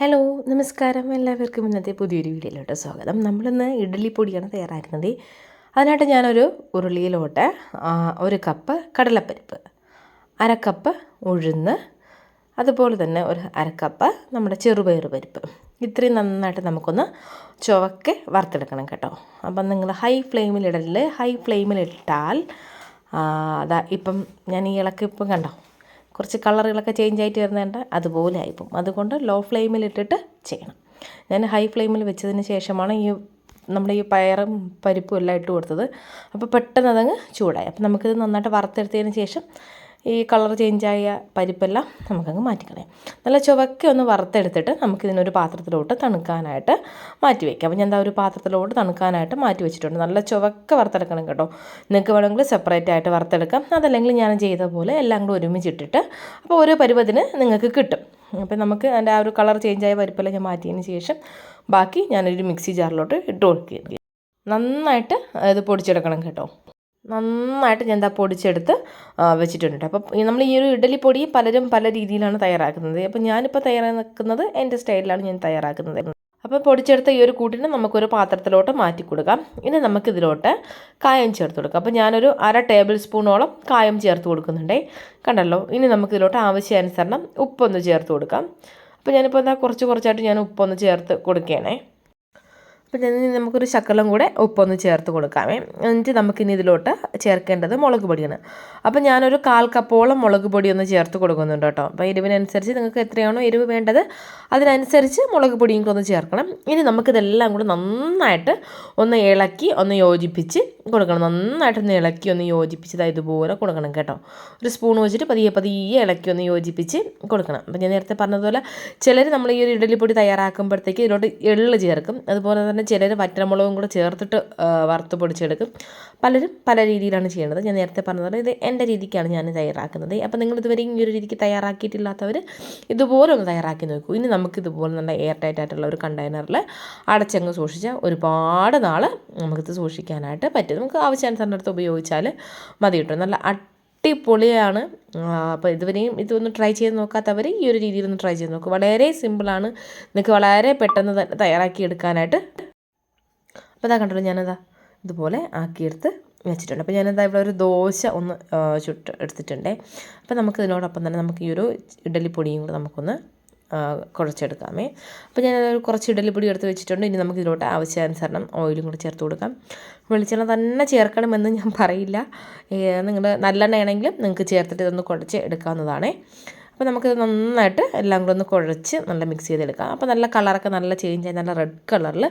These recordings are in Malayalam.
ഹലോ നമസ്കാരം. എല്ലാവർക്കും ഇന്നത്തെ പുതിയൊരു വീഡിയോയിലോട്ട് സ്വാഗതം. നമ്മളിന്ന് ഇഡ്ഡലി പൊടിയാണ് തയ്യാറാക്കുന്നത്. അതിനായിട്ട് ഞാനൊരു ഉരുളിയിലോട്ട് ഒരു കപ്പ് കടലപ്പരിപ്പ് അര കപ്പ് ഉഴുന്ന് അതുപോലെ തന്നെ ഒരു അരക്കപ്പ് കപ്പ് നമ്മുടെ ചെറുപയർ പരിപ്പ്. ഇത്രയും നന്നായിട്ട് നമുക്കൊന്ന് ചുവക്കെ വറുത്തെടുക്കണം കേട്ടോ. അപ്പം നിങ്ങൾ ഹൈ ഫ്ലെയിമിലിടൽ ഹൈ ഫ്ലെയിമിലിട്ടാൽ അതാ ഇപ്പം ഞാൻ ഈ ഇളക്കിപ്പം കണ്ടോ കുറച്ച് കളറുകളൊക്കെ ചേഞ്ച് ആയിട്ട് വരുന്നുണ്ട് അതുപോലെ ആയിപ്പോൾ അതുകൊണ്ട് ലോ ഫ്ലെയിമിൽ ഇട്ടിട്ട് ചെയ്യണം. ഞാൻ ഹൈ ഫ്ലെയിമിൽ വെച്ചതിന് ശേഷമാണ് ഈ നമ്മുടെ ഈ പയറും പരിപ്പും എല്ലാം ഇട്ട് കൊടുത്തത്. അപ്പോൾ പെട്ടെന്ന് അതങ്ങ് ചൂടായി. അപ്പോൾ നമുക്കിത് നന്നായിട്ട് വറുത്തെടുത്തതിന് ശേഷം ഈ കളർ ചേഞ്ചായ പരിപ്പെല്ലാം നമുക്കങ്ങ് മാറ്റിക്കളയാം. നല്ല ചുവക്കെ ഒന്ന് വറുത്തെടുത്തിട്ട് നമുക്കിതിനൊരു പാത്രത്തിലോട്ട് തണുക്കാനായിട്ട് മാറ്റി വയ്ക്കാം അപ്പോൾ ഞാൻ എന്താ ഒരു പാത്രത്തിലോട്ട് തണുക്കാനായിട്ട് മാറ്റി വെച്ചിട്ടുണ്ട്. നല്ല ചുവക്ക വറുത്തെടുക്കണം കേട്ടോ. നിങ്ങൾക്ക് വേണമെങ്കിൽ സെപ്പറേറ്റ് ആയിട്ട് വറുത്തെടുക്കാം. അതല്ലെങ്കിൽ ഞാൻ ചെയ്ത പോലെ എല്ലാം കൂടെ ഒരുമിച്ചിട്ടിട്ട് അപ്പോൾ ഓരോ പരുവത്തിന് നിങ്ങൾക്ക് കിട്ടും. അപ്പോൾ നമുക്ക് അതിന്റെ ആ ഒരു കളർ ചേഞ്ചായ പരിപ്പെല്ലാം ഞാൻ മാറ്റിയതിന് ശേഷം ബാക്കി ഞാനൊരു മിക്സി ജാറിലോട്ട് ഇട്ട് കൊടുക്കുകയാണ് നന്നായിട്ട് ഇത് പൊടിച്ചെടുക്കണം കേട്ടോ. നന്നായിട്ട് ഞാൻ എന്താ പൊടിച്ചെടുത്ത് വെച്ചിട്ടുണ്ട് അപ്പോൾ നമ്മൾ ഈ ഒരു ഇഡലി പൊടി പലരും പല രീതിയിലാണ് തയ്യാറാക്കുന്നത്. അപ്പോൾ ഞാനിപ്പോൾ തയ്യാറാക്കുന്നത് എന്റെ സ്റ്റൈലിലാണ് ഞാൻ തയ്യാറാക്കുന്നത്. അപ്പോൾ പൊടിച്ചെടുത്ത ഈ ഒരു കൂട്ടിന് നമുക്കൊരു പാത്രത്തിലോട്ട് മാറ്റി കൊടുക്കാം. ഇനി നമുക്കിതിലോട്ട് കായം ചേർത്ത് കൊടുക്കാം. അപ്പോൾ ഞാനൊരു അര ടേബിൾ സ്പൂണോളം കായം ചേർത്ത് കൊടുക്കുന്നുണ്ടേ. കണ്ടല്ലോ? ഇനി നമുക്കിതിലോട്ട് ആവശ്യാനുസരണം ഉപ്പൊന്ന് ചേർത്ത് കൊടുക്കാം. അപ്പോൾ ഞാനിപ്പോൾ എന്താ കുറച്ച് കുറച്ചായിട്ട് ഞാൻ ഉപ്പൊന്ന് ചേർത്ത് കൊടുക്കുകയാണേ ഇനി നമുക്കൊരു ശക്കലം കൂടെ ഉപ്പൊന്ന് ചേർത്ത് കൊടുക്കാമേ എന്നിട്ട് നമുക്കിനി ഇതിലോട്ട് ചേർക്കേണ്ടത് മുളക് പൊടിയാണ്. അപ്പം ഞാനൊരു കാൽ കപ്പോളം മുളക് പൊടി ഒന്ന് ചേർത്ത് കൊടുക്കുന്നുണ്ട് കേട്ടോ. അപ്പോൾ എരിവിനനുസരിച്ച് നിങ്ങൾക്ക് എത്രയാണോ എരിവ് വേണ്ടത് അതിനനുസരിച്ച് മുളക് പൊടിയും ഒന്ന് ചേർക്കണം. ഇനി നമുക്കിതെല്ലാം കൂടെ നന്നായിട്ട് ഒന്ന് ഇളക്കി ഒന്ന് യോജിപ്പിച്ച് കൊടുക്കണം. നന്നായിട്ടൊന്ന് ഇളക്കി ഒന്ന് യോജിപ്പിച്ച് ദാ ഇതുപോലെ കൊടുക്കണം കേട്ടോ. ഒരു സ്പൂൺ വെച്ചിട്ട് പതിയെ പതിയെ ഇളക്കി ഒന്ന് യോജിപ്പിച്ച് കൊടുക്കണം. അപ്പം ഞാൻ നേരത്തെ പറഞ്ഞതുപോലെ ചിലർ നമ്മൾ ഈ ഒരു ഇഡലിപ്പൊടി തയ്യാറാക്കുമ്പോഴത്തേക്ക് ഇതിലോട്ട് എള്ള് ചേർക്കും. അതുപോലെ തന്നെ ചിലർ വറ്റമുളകും കൂടെ ചേർത്തിട്ട് വറുത്ത് പൊടിച്ചെടുക്കും. പലരും പല രീതിയിലാണ് ചെയ്യുന്നത് ഞാൻ നേരത്തെ പറഞ്ഞതുപോലെ ഇത് എന്റെ രീതിക്കാണ് ഞാൻ തയ്യാറാക്കുന്നത്. അപ്പം നിങ്ങൾ ഇതുവരെ ഈ ഒരു രീതിക്ക് തയ്യാറാക്കിയിട്ടില്ലാത്തവർ ഇതുപോലെ ഒന്ന് തയ്യാറാക്കി നോക്കൂ. ഇനി നമുക്ക് ഇതുപോലെ നല്ല എയർ ടൈറ്റ് ആയിട്ടുള്ള ഒരു കണ്ടെയ്നറിൽ അടച്ചങ്ങ് സൂക്ഷിച്ചാൽ ഒരുപാട് നാൾ നമുക്കിത് സൂക്ഷിക്കാനായിട്ട് പറ്റും. നമുക്ക് ആവശ്യാനുസരണം എടുത്ത് ഉപയോഗിച്ചാൽ മതി കിട്ടും. നല്ല അടിപൊളിയാണ്. അപ്പോൾ ഇതുവരെയും ഇതൊന്ന് ട്രൈ ചെയ്ത് നോക്കാത്തവർ ഈ ഒരു രീതിയിൽ ഒന്ന് ട്രൈ ചെയ്ത് നോക്കുക വളരെ സിമ്പിളാണ് നിങ്ങൾക്ക് വളരെ പെട്ടെന്ന് തന്നെ തയ്യാറാക്കി എടുക്കാനായിട്ട്. അപ്പോൾ ഇതാ കണ്ടല്ലോ ഞാനതാ ഇതുപോലെ ആക്കിയെടുത്ത് വെച്ചിട്ടുണ്ട്. അപ്പോൾ ഞാനെന്താ ഇവിടെ ഒരു ദോശ ഒന്ന് ചുട്ട് എടുത്തിട്ടുണ്ടേ. അപ്പോൾ നമുക്ക് ഇതിനോടൊപ്പം തന്നെ നമുക്ക് ഈ ഒരു ഇഡലിപ്പൊടിയും കൂടെ നമുക്കൊന്ന് ആ, കുഴച്ചെടുക്കാമേ. അപ്പോൾ ഞാൻ കുറച്ച് ഇഡലിപ്പൊടി എടുത്ത് വെച്ചിട്ടുണ്ട്. ഇനി നമുക്ക് ഇതിലോട്ട് ആവശ്യാനുസരണം ഓയിലും കൂടി ചേർത്ത് കൊടുക്കാം. വെളിച്ചെണ്ണ തന്നെ ചേർക്കണമെന്ന് ഞാൻ പറയില്ല. നിങ്ങൾ നല്ലെണ്ണ ആണെങ്കിലും നിങ്ങൾക്ക് ചേർത്തിട്ട് ഇതൊന്ന് കുഴച്ച് എടുക്കാവുന്നതാണേ. അപ്പോൾ നമുക്കിത് നന്നായിട്ട് എല്ലാം കൂടെ ഒന്ന് കുഴച്ച് നല്ല മിക്സ് ചെയ്തെടുക്കാം. അപ്പോൾ നല്ല കളറൊക്കെ നല്ല ചേഞ്ച് ആയി നല്ല റെഡ് കളറിൽ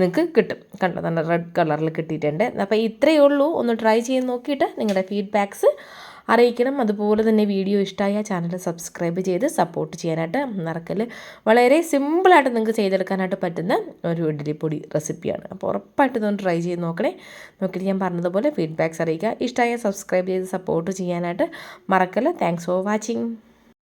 നിങ്ങൾക്ക് കിട്ടും. കണ്ടോ? നല്ല റെഡ് കളറിൽ കിട്ടിയിട്ടുണ്ട്. അപ്പോൾ ഇത്രയേ ഉള്ളൂ. ഒന്ന് ട്രൈ ചെയ്ത് നോക്കിയിട്ട് നിങ്ങളുടെ ഫീഡ്ബാക്ക്സ് അറിയിക്കണം. അതുപോലെ തന്നെ വീഡിയോ ഇഷ്ടമായ ചാനൽ സബ്സ്ക്രൈബ് ചെയ്ത് സപ്പോർട്ട് ചെയ്യാനായിട്ട് മറക്കൽ വളരെ സിമ്പിളായിട്ട് നിങ്ങൾക്ക് ചെയ്തെടുക്കാനായിട്ട് പറ്റുന്ന ഒരു ഇഡ്ഡലിപ്പൊടി റെസിപ്പിയാണ് അപ്പോൾ ഉറപ്പായിട്ട് ഇതൊന്ന് ട്രൈ ചെയ്ത് നോക്കണേ. നോക്കിയിട്ട് ഞാൻ പറഞ്ഞതുപോലെ ഫീഡ്ബാക്ക്സ് അറിയിക്കുക. ഇഷ്ടമായ സബ്സ്ക്രൈബ് ചെയ്ത് സപ്പോർട്ട് ചെയ്യാനായിട്ട് മറക്കൽ താങ്ക്സ് ഫോർ വാച്ചിങ്